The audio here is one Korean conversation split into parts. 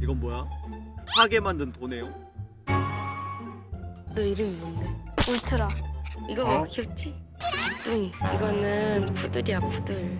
이건 뭐야? 하게 만든 도네요? 너 이름이 뭔데? 울트라. 이거 뭐 어? 귀엽지? 뚱이. 이거는 푸들이야 푸들.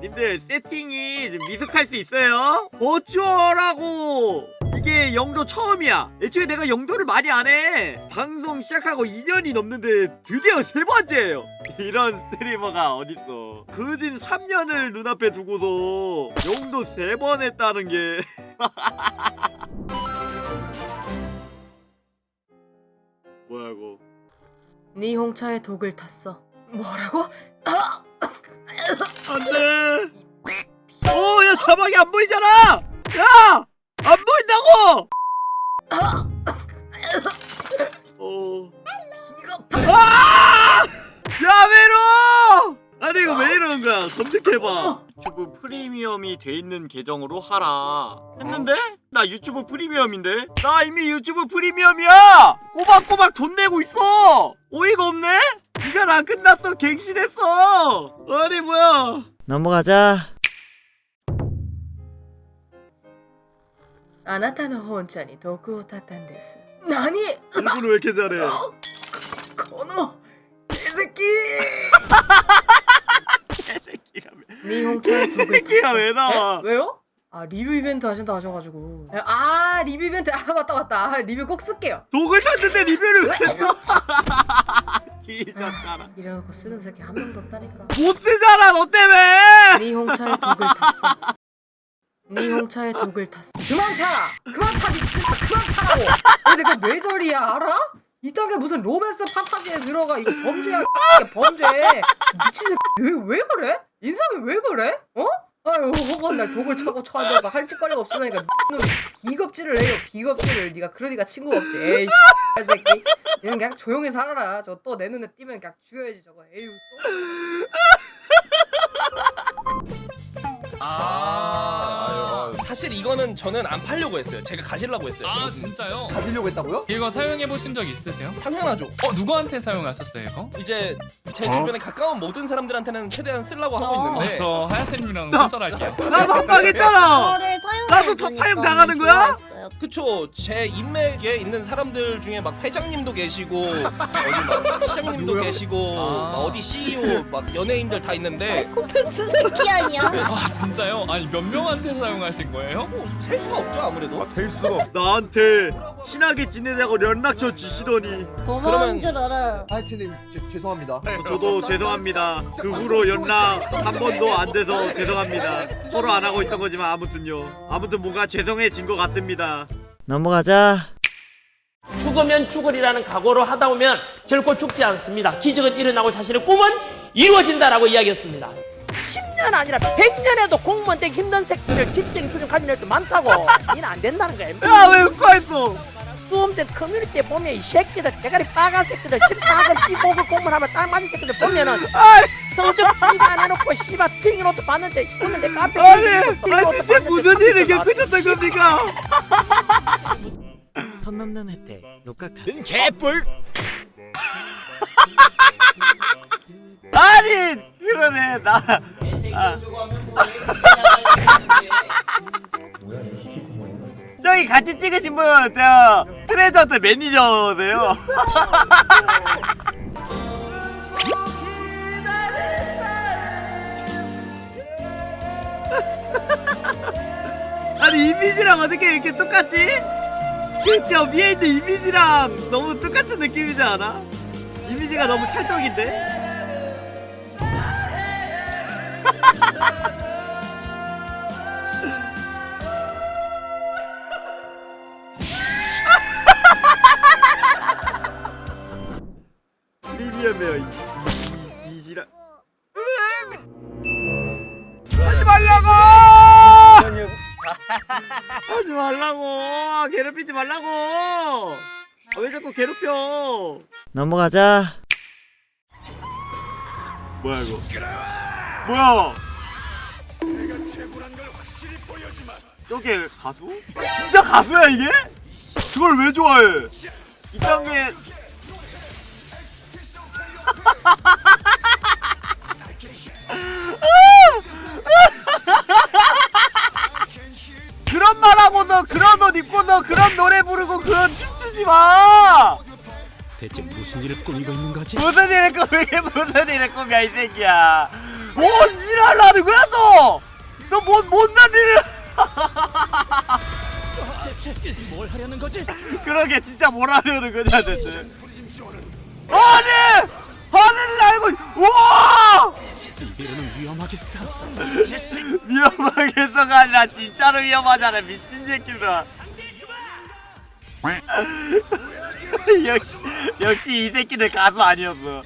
님들 세팅이 좀 미숙할 수 있어요 버추얼하고 이게 영도 처음이야 애초에 내가 영도를 많이 안 해 방송 시작하고 2년이 넘는데 드디어 세 번째예요 이런 스트리머가 어딨어 그진 3년을 눈앞에 두고서 영도 세번 했다는 게 뭐야 이거 네 홍차에 독을 탔어. 뭐라고? 아! 안돼 오야 자막이 안 보이잖아 야! 안 보인다고 어... 이거 아! 야, 왜 이러! 아니, 이거 왜 이러는 거야? 검색해봐. 유튜브 프리미엄이 돼 있는 계정으로 하라. 했는데? 나 유튜브 프리미엄인데? 나 이미 유튜브 프리미엄이야! 꼬박꼬박 돈 내고 있어! 어이가 없네? 기간 안 끝났어. 갱신했어! 아니, 뭐야. 넘어가자. あなたの本茶に毒をたったんです。何 일본어 왜 이렇게 잘해? 탔어. 왜 나와? 에? 왜요? 아 리뷰 이벤트 하신다 하셔가지고 아 리뷰 이벤트 아 맞다 맞다 아, 리뷰 꼭 쓸게요 독을 탔는데 리뷰를 왜 써? 뒤졌잖아. 이래놓고 쓰는 새끼 한 명도 없다니까 못 쓰잖아, 너 때문에! 네 홍차에 독을 탔어 네 홍차에 독을 탔어 그만 타! 그만 타 미친아 그만 타라고 근데 그 뇌절이야 알아? 이딴 게 무슨 로맨스 판타지에 들어가 이거 범죄야 이게 범죄 미친 새끼 왜, 왜 그래? 인상이 왜 그래? 어? 아유 혹은 날 독을 차고 쳐앉아서 할 짓거리가 없으니까 놈 비겁질을 해요 비겁질을. 네가 그러니까 친구가 없지. 에이 이 새끼. 얘는 그냥 조용히 살아라. 저 또 내 눈에 띄면 그냥 죽여야지 저거. 에휴 또. 아, 사실 이거는 저는 안 팔려고 했어요. 제가 가지려고 했어요. 아 진짜요? 가지려고 했다고요? 이거 사용해 보신 적 있으세요? 당연하죠. 어 누구한테 사용하셨어요 이거? 이제 제 주변에 가까운 모든 사람들한테는 최대한 쓰려고 하고 어. 있는데 저 하야테님이랑 나- 손절할게요. 나도 한 방 했잖아! 나도 다 사용 당하는 거야? 그쵸 제 인맥에 있는 사람들 중에 막 회장님도 계시고 어디 막 시장님도 누구야? 계시고 아. 막 어디 CEO 막 연예인들 다 있는데 코펜스 새끼 아니야? 아 진짜요? 아니 몇 명한테 사용하신 거예요? 뭐셀 수가 없죠 아무래도 될 수가 없. 나한테 친하게 지내자고 연락처 주시더니 고마운 그러면- 줄 알아. 하여튼 죄- 죄송합니다. 어, 저도 죄송합니다. 그 후로 연락 한 번도 안 돼서 죄송합니다. 서로 안 하고 있던 거지만 아무튼요. 아무튼 뭔가 죄송해진 것 같습니다. 넘어가자. 죽으면 죽으리라는 각오로 하다 보면 결코 죽지 않습니다. 기적은 일어나고 자신의 꿈은 이루어진다라고 이야기했습니다. 10년 아니라 100년에도 공무원 되기 힘든 새끼들 직장 수준 가진 애들 많다고. 이는 안 된다는 거야. 야 왜 웃고했어? 수험생 커뮤니티에 보면 이 새끼들 대가리 빨간 새끼들 14급 15급 공무원하면 딱 맞는 새끼들 보면은 성적 지가 안 해놓고 씨발 핑이로도 봤는데 오늘 내 카페 아니, 아니 진짜 무슨 일이 겪으셨던 겁니까? 선 넘는 혜택. 녹각 개뿔 아니 그러네 나. 아. 저기 같이 찍으신 분저 트레저드 매니저세요. 아니 이미지랑 어떻게 이렇게 똑같지? 그저 위에 있는 이미지랑 너무 똑같은 느낌이지 않아? 이미지가 너무 찰떡인데? 프리미엄이에요 이, 이, 이, 이지라 하지 말라고 하지 말라고. 괴롭히지 말라고. 아, 왜 자꾸 괴롭혀? 넘어가자. 뭐야 이거? 뭐야? 저게 가수? 진짜 가수야 이게? 그걸 왜 좋아해? 이딴 게 입고 너 그런 노래 부르고 그런 춤추지 마 대체 무슨 일을 꾸미고 있는 거지? 무슨 일을 꾸미 무슨 일을 꾸미야 이 새끼야 뭔 일하려는 거야 너? 너뭔 못난 일을 대체 뭘 하려는 거지? 그러게 진짜 뭘 하려는 거냐 대체 아니 하늘을 날고 우와 이대로는 위험하겠어. 위험하게서가 아니라 진짜로 위험하잖아 미친 새끼들아 역시 역시 이 새끼들 가수 아니었어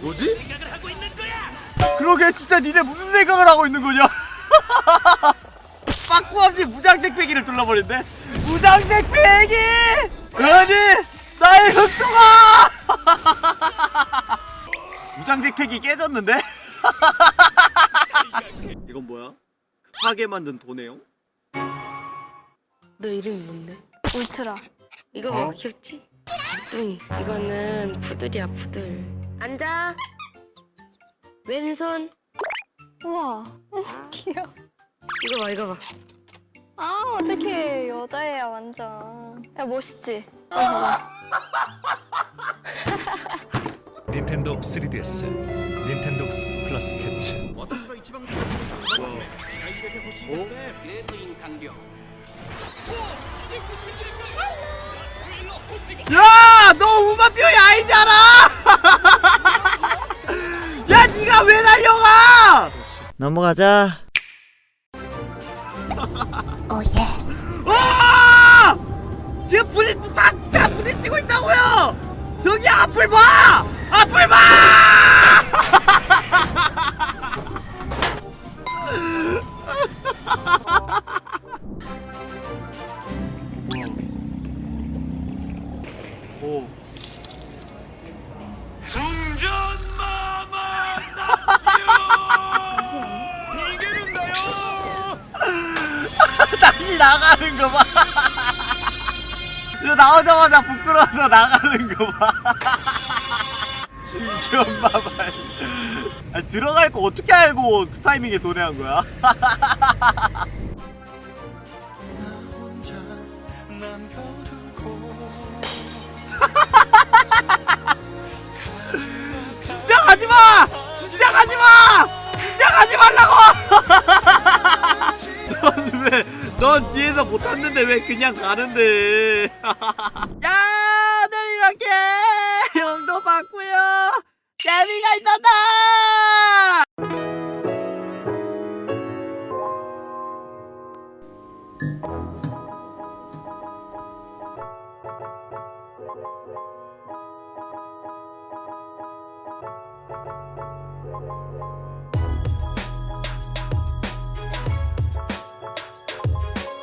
뭐지? 그러게 진짜 니네 무슨 생각을 하고 있는 거냐 빠꾸함지 무장색 배기를 둘러버린대 무장색 배기 아니 나의 흑도가 무장색 팩이 깨졌는데? 이건 뭐야? 급하게 만든 도네요? 너 이름이 뭔데? 울트라. 이거 어? 봐 귀엽지? 뚱이. 이거는 푸들이야 푸들. 앉아. 왼손. 우와 귀여워 이거 봐 이거 봐. 아 어떡해 여자애야 완전 야 멋있지? 어, 봐봐 닌텐도 3DS, 닌텐도 플러스 캐치. 야! 너 우마표이 아니잖아! 야 니가 왜 달려가! 넘어가자. 아! 지금 부딪 자, 자 부딪히고 있다고요! 저기 앞을 봐! 앞을 봐! 다시 나가는 거 봐. 나오자마자 부끄러워서 나가는 거 봐. 봐봐. 아니, 들어갈 거 어떻게 알고 그 타이밍에 도래한 거야? 넌 뒤에서 못 탔는데 왜 그냥 가는데? 야, 늘 이렇게 형도 받고요. 재미가 있었다!